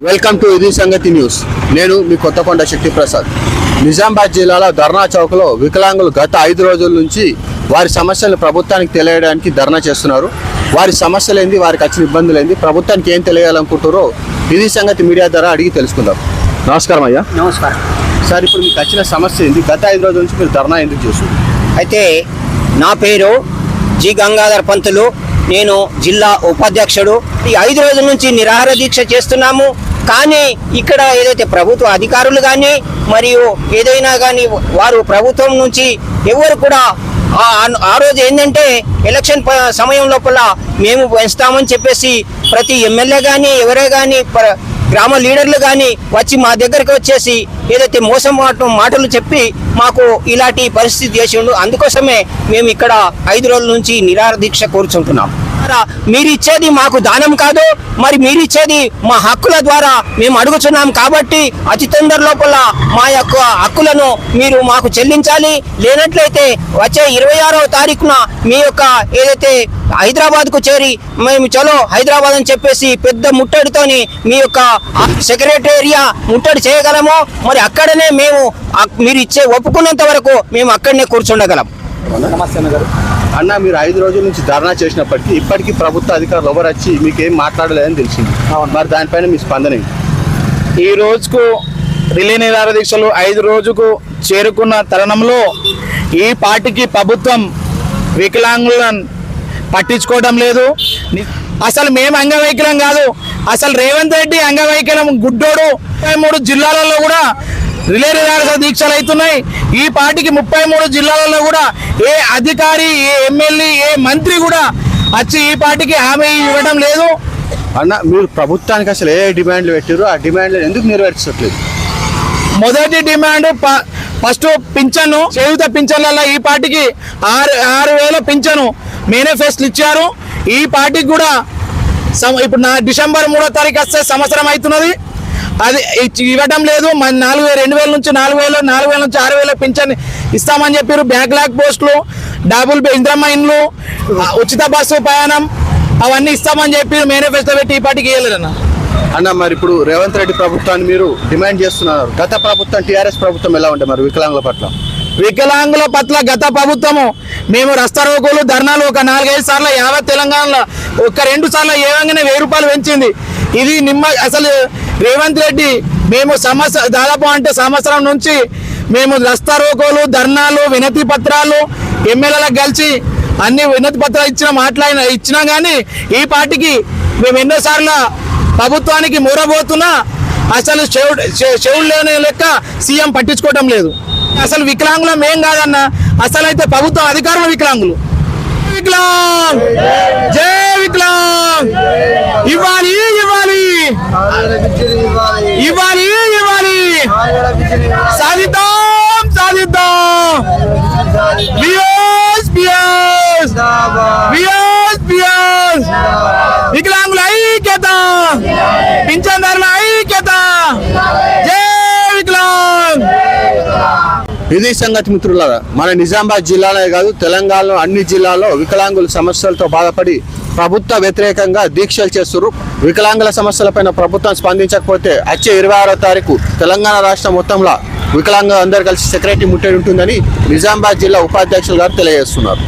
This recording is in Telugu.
వెల్కమ్ టు ఇది సంగతి న్యూస్ నేను మీ కొత్తకొండ శక్తి ప్రసాద్ నిజామాబాద్ జిల్లాలో ధర్నా చౌక్లో వికలాంగులు గత ఐదు రోజుల నుంచి వారి సమస్యలను ప్రభుత్వానికి తెలియడానికి ధర్నా చేస్తున్నారు. వారి సమస్యలు ఏంది వారికి వచ్చిన ఇబ్బందులు ఏంది ప్రభుత్వానికి ఏం తెలియాలనుకుంటారో ఇది సంగతి మీడియా ద్వారా అడిగి తెలుసుకుందాం. నమస్కారం అయ్యా. నమస్కారం. సార్ ఇప్పుడు మీకు వచ్చిన సమస్య ఏంది? గత ఐదు రోజుల నుంచి మీరు ధర్నా ఎందుకు చేస్తున్నారు? అయితే నా పేరు జి గంగాధర్ పంతులు. నేను జిల్లా ఉపాధ్యక్షుడు. ఈ ఐదు రోజుల నుంచి నిరాహార దీక్ష చేస్తున్నాము. కానీ ఇక్కడ ఏదైతే ప్రభుత్వ అధికారులు కానీ మరియు ఏదైనా కానీ వారు ప్రభుత్వం నుంచి ఎవరు కూడా ఆ- రోజు ఏంటంటే ఎలక్షన్ సమయం లోపల మేము పెంచుతామని చెప్పేసి ప్రతి ఎమ్మెల్యే కానీ ఎవరే కానీ గ్రామ లీడర్లు కానీ వచ్చి మా దగ్గరికి వచ్చేసి ఏదైతే మోసం మాటలు చెప్పి మాకు ఇలాంటి పరిస్థితి చేసిండు. అందుకోసమే మేము ఇక్కడ ఐదు రోజుల నుంచి నిరాహార దీక్ష కూర్చుంటున్నాం. మీరు ఇచ్చేది మాకు దానం కాదు మరి మీరు ఇచ్చేది మా హక్కుల ద్వారా మేము అడుగుతున్నాం కాబట్టి అతి తొందర లోపల మా యొక్క హక్కులను మీరు మాకు చెల్లించాలి. లేనట్లయితే వచ్చే ఇరవై ఆరవ తారీఖున మీ యొక్క ఏదైతే హైదరాబాద్కు చేరి మేము చలో హైదరాబాద్ అని చెప్పేసి పెద్ద ముట్టడితోని మీ యొక్క సెక్రటేరియా ముట్టడి చేయగలము మరి అక్కడనే మేము మీరు ఇచ్చే ఒప్పుకున్నంత వరకు మేము అక్కడనే కూర్చుండగలం. అన్న మీరు ఐదు రోజుల నుంచి ధర్నా చేసినప్పటికీ ఇప్పటికీ ప్రభుత్వ అధికారులు ఎవరు వచ్చి మీకు ఏం మాట్లాడలేదని తెలిసింది. మరి దానిపైన మీ స్పందన ఏంటి? ఈ రోజుకు రిలే నిరాహార దీక్షలు ఐదు రోజుకు చేరుకున్న తరుణంలో ఈ పార్టీకి ప్రభుత్వం వికలాంగులను పట్టించుకోవడం లేదు. అసలు మేము అంగవైకల్యం కాదు. అసలు రేవంత్ రెడ్డి అంగవైకల్యం గుడ్డోడు. ముప్పై మూడు జిల్లాలలో కూడా రిలే నిరాహార దీక్షలు అవుతున్నాయి. ఈ పార్టీకి ముప్పై మూడు జిల్లాలలో కూడా ఏ అధికారి ఏ ఎమ్మెల్యే ఏ మంత్రి కూడా వచ్చి ఈ పార్టీకి హామీ ఇవ్వడం లేదు. అన్న మీరు ప్రభుత్వానికి అసలు ఏ డిమాండ్లు పెట్టారు ఆ డిమాండ్లు ఎందుకు నెరవేర్చట్లేదు? మొదటి డిమాండ్ ఫస్ట్ పింఛను చేయుత పింఛన్లలో ఈ పార్టీకి ఆరు ఆరు వేల పింఛను మేనిఫెస్టోలు ఇచ్చారు. ఈ పార్టీకి కూడా ఇప్పుడు నా డిసెంబర్ మూడో తారీఖు వస్తే సంవత్సరం అవుతున్నది. అది ఇవ్వడం లేదు. మన నాలుగు వేల రెండు వేల నుంచి నాలుగు వేలు నాలుగు వేల నుంచి ఆరు వేల పింఛన్ ఇస్తామని చెప్పారు బ్యాక్లాగ్ పోస్టులు డబుల్ ఇంద్రమ్మ ఇండ్లు ఉచిత బస్సు ప్రయాణం అవన్నీ ఇస్తామని చెప్పి మేనిఫెస్టో పెట్టి ఈ పార్టీకి ఇవ్వలేదన్న అన్న. మరి ఇప్పుడు రేవంత్ రెడ్డి ప్రభుత్వాన్ని మీరు డిమాండ్ చేస్తున్నారు. గత ప్రభుత్వం టీఆర్ఎస్ ప్రభుత్వం ఎలా ఉండే మరి వికలాంగుల పట్ల? వికలాంగుల పట్ల గత ప్రభుత్వము మేము రస్తారోకోలు ధర్నాలు ఒక నాలుగైదు సార్లు యావత్ తెలంగాణలో ఒక రెండు సార్లు ఏవంగానే వెయ్యి రూపాయలు పెంచింది. ఇది నిమ్మ అసలు రేవంత్ రెడ్డి మేము సంవత్సరం దాదాపు అంటే సంవత్సరం నుంచి మేము రస్తారోకోలు ధర్నాలు వినతి పత్రాలు ఎమ్మెల్యేలకు కలిసి అన్ని వినతి పత్రాలు ఇచ్చిన మాట్లాడిన ఇచ్చినా కానీ ఈ పార్టీకి మేము ఎన్నోసార్లు ప్రభుత్వానికి మూరబోతున్నా అసలు చెవుడు లేని లెక్క సీఎం పట్టించుకోవటం లేదు. అసలు వికలాంగులం ఏం కాదన్న అసలు అయితే ప్రభుత్వం అధికారులు వికలాంగులు. వికలాంగ్! వికలాంగుల ఐక్యత! పింఛన్దారుల ఐక్యత! జై వికలాంగ్! ఇది సంగతి మిత్రులారా మన నిజామాబాద్ జిల్లాలో కాదు తెలంగాణలో అన్ని జిల్లాల్లో వికలాంగుల సమస్యలతో బాధపడి ప్రభుత్వ వ్యతిరేకంగా దీక్షలు చేస్తున్నారు. వికలాంగుల సమస్యలపైన ప్రభుత్వం స్పందించకపోతే వచ్చే ఇరవై ఆరో తారీఖు తెలంగాణ రాష్ట్రం మొత్తంలో వికలాంగులందరూ కలిసి సెక్రటరీ ముట్టడి ఉంటుందని నిజామాబాద్ జిల్లా ఉపాధ్యక్షులు గారు తెలియజేస్తున్నారు.